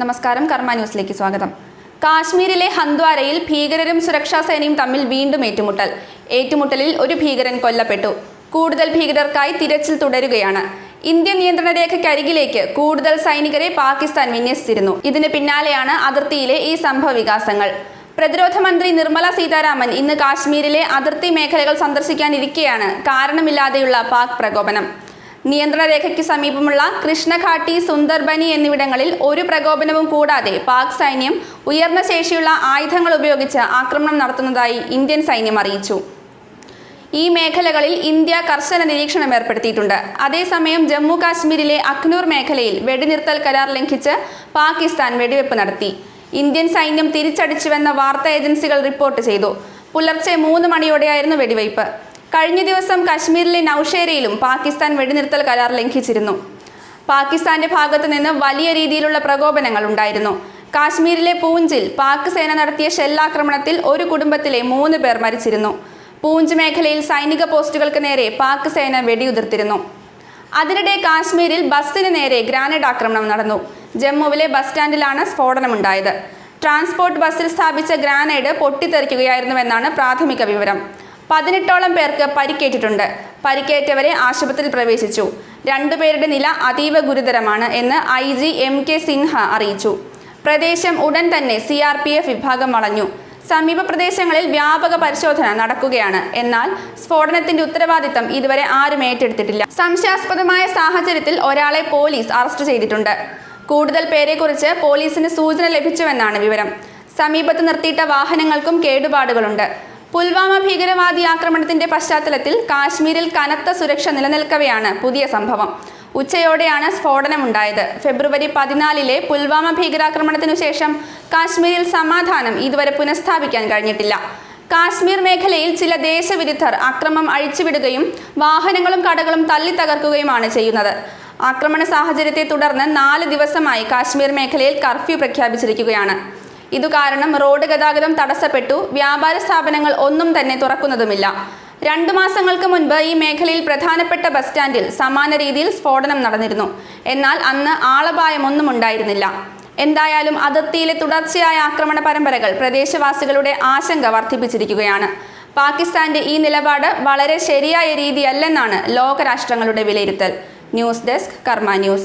നമസ്കാരം കർമ്മ ന്യൂസിലേക്ക് സ്വാഗതം. കാശ്മീരിലെ ഹന്ദ്വാരയിൽ ഭീകരരും സുരക്ഷാ സേനയും തമ്മിൽ വീണ്ടും ഏറ്റുമുട്ടൽ. ഏറ്റുമുട്ടലിൽ ഒരു ഭീകരൻ കൊല്ലപ്പെട്ടു. കൂടുതൽ ഭീകരർക്കായി തിരച്ചിൽ തുടരുകയാണ്. ഇന്ത്യൻ നിയന്ത്രണ രേഖയ്ക്കരികിലേക്ക് കൂടുതൽ സൈനികരെ പാകിസ്ഥാൻ വിന്യസിച്ചിരുന്നു. ഇതിന് പിന്നാലെയാണ് അതിർത്തിയിലെ ഈ സംഭവ വികാസങ്ങൾ. പ്രതിരോധ മന്ത്രി നിർമ്മല സീതാരാമൻ ഇന്ന് കാശ്മീരിലെ അതിർത്തി മേഖലകൾ സന്ദർശിക്കാനിരിക്കെയാണ് കാരണമില്ലാതെയുള്ള പാക് പ്രകോപനം. നിയന്ത്രണ രേഖയ്ക്ക് സമീപമുള്ള കൃഷ്ണഘാട്ടി സുന്ദർബനി എന്നിവിടങ്ങളിൽ ഒരു പ്രകോപനവും കൂടാതെ പാക് സൈന്യം ഉയർന്ന ശേഷിയുള്ള ആയുധങ്ങൾ ഉപയോഗിച്ച് ആക്രമണം നടത്തുന്നതായി ഇന്ത്യൻ സൈന്യം അറിയിച്ചു. ഈ മേഖലകളിൽ ഇന്ത്യ കർശന നിരീക്ഷണം ഏർപ്പെടുത്തിയിട്ടുണ്ട്. അതേസമയം ജമ്മു കാശ്മീരിലെ അഖ്നൂർ മേഖലയിൽ വെടിനിർത്തൽ കരാർ ലംഘിച്ച് പാകിസ്ഥാൻ വെടിവെപ്പ് നടത്തി. ഇന്ത്യൻ സൈന്യം തിരിച്ചടിച്ചുവെന്ന വാർത്താ ഏജൻസികൾ റിപ്പോർട്ട് ചെയ്തു. പുലർച്ചെ മൂന്ന് മണിയോടെയായിരുന്നു വെടിവയ്പ് കഴിഞ്ഞ ദിവസം കശ്മീരിലെ നൌഷേരയിലും പാകിസ്ഥാൻ വെടിനിർത്തൽ കരാർ ലംഘിച്ചിരുന്നു. പാകിസ്ഥാന്റെ ഭാഗത്തു നിന്ന് വലിയ രീതിയിലുള്ള പ്രകോപനങ്ങൾ ഉണ്ടായിരുന്നു. കാശ്മീരിലെ പൂഞ്ചിൽ പാക് സേന നടത്തിയ ഷെല്ലാക്രമണത്തിൽ ഒരു കുടുംബത്തിലെ മൂന്ന് പേർ മരിച്ചിരുന്നു. പൂഞ്ച് മേഖലയിൽ സൈനിക പോസ്റ്റുകൾക്ക് നേരെ പാക് സേന വെടിയുതിർത്തിരുന്നു. അതിനിടെ കാശ്മീരിൽ ബസ്സിന് നേരെ ഗ്രാനേഡ് ആക്രമണം നടന്നു. ജമ്മുവിലെ ബസ് സ്റ്റാൻഡിലാണ് സ്ഫോടനമുണ്ടായത്. ട്രാൻസ്പോർട്ട് ബസ്സിൽ സ്ഥാപിച്ച ഗ്രാനേഡ് പൊട്ടിത്തെറിക്കുകയായിരുന്നുവെന്നാണ് പ്രാഥമിക വിവരം. പതിനെട്ടോളം പേർക്ക് പരിക്കേറ്റിട്ടുണ്ട്. പരിക്കേറ്റവരെ ആശുപത്രിയിൽ പ്രവേശിച്ചു. രണ്ടുപേരുടെ നില അതീവ ഗുരുതരമാണ് എന്ന് I G M K Sinha അറിയിച്ചു. പ്രദേശം ഉടൻ തന്നെ സി ആർ പി എഫ് വിഭാഗം വളഞ്ഞു. സമീപ പ്രദേശങ്ങളിൽ വ്യാപക പരിശോധന നടക്കുകയാണ്. എന്നാൽ സ്ഫോടനത്തിന്റെ ഉത്തരവാദിത്തം ഇതുവരെ ആരും ഏറ്റെടുത്തിട്ടില്ല. സംശയാസ്പദമായ സാഹചര്യത്തിൽ ഒരാളെ പോലീസ് അറസ്റ്റ് ചെയ്തിട്ടുണ്ട്. കൂടുതൽ പേരെക്കുറിച്ച് പോലീസിന് സൂചന ലഭിച്ചുവെന്നാണ് വിവരം. സമീപത്ത് നിർത്തിയിട്ട വാഹനങ്ങൾക്കും കേടുപാടുകളുണ്ട്. പുൽവാമ ഭീകരവാദി ആക്രമണത്തിന്റെ പശ്ചാത്തലത്തിൽ കാശ്മീരിൽ കനത്ത സുരക്ഷ നിലനിൽക്കവെയാണ് പുതിയ സംഭവം. ഉച്ചയോടെയാണ് സ്ഫോടനമുണ്ടായത്. ഫെബ്രുവരി പതിനാലിലെ പുൽവാമ ഭീകരാക്രമണത്തിനു ശേഷം കാശ്മീരിൽ സമാധാനം ഇതുവരെ പുനഃസ്ഥാപിക്കാൻ കഴിഞ്ഞിട്ടില്ല. കാശ്മീർ മേഖലയിൽ ചില ദേശവിരുദ്ധർ അക്രമം അഴിച്ചുവിടുകയും വാഹനങ്ങളും കടകളും തല്ലി തകർക്കുകയുമാണ് ചെയ്യുന്നത്. ആക്രമണ സാഹചര്യത്തെ തുടർന്ന് നാല് ദിവസമായി കാശ്മീർ മേഖലയിൽ കർഫ്യൂ പ്രഖ്യാപിച്ചിരിക്കുകയാണ്. ഇതു കാരണം റോഡ് ഗതാഗതം തടസ്സപ്പെട്ടു വ്യാപാര സ്ഥാപനങ്ങൾ ഒന്നും തന്നെ തുറക്കുന്നതുമില്ല. രണ്ടു മാസങ്ങൾക്ക് മുൻപ് ഈ മേഖലയിൽ പ്രധാനപ്പെട്ട ബസ് സ്റ്റാൻഡിൽ സമാന രീതിയിൽ സ്ഫോടനം നടന്നിരുന്നു. എന്നാൽ അന്ന് ആളപായമൊന്നും ഉണ്ടായിരുന്നില്ല. എന്തായാലും അതിർത്തിയിലെ തുടർച്ചയായ ആക്രമണ പരമ്പരകൾ പ്രദേശവാസികളുടെ ആശങ്ക വർദ്ധിപ്പിച്ചിരിക്കുകയാണ്. പാകിസ്ഥാന്റെ ഈ നിലപാട് വളരെ ശരിയായ രീതിയല്ലെന്നാണ് ലോകരാഷ്ട്രങ്ങളുടെ വിലയിരുത്തൽ. News desk Karma news.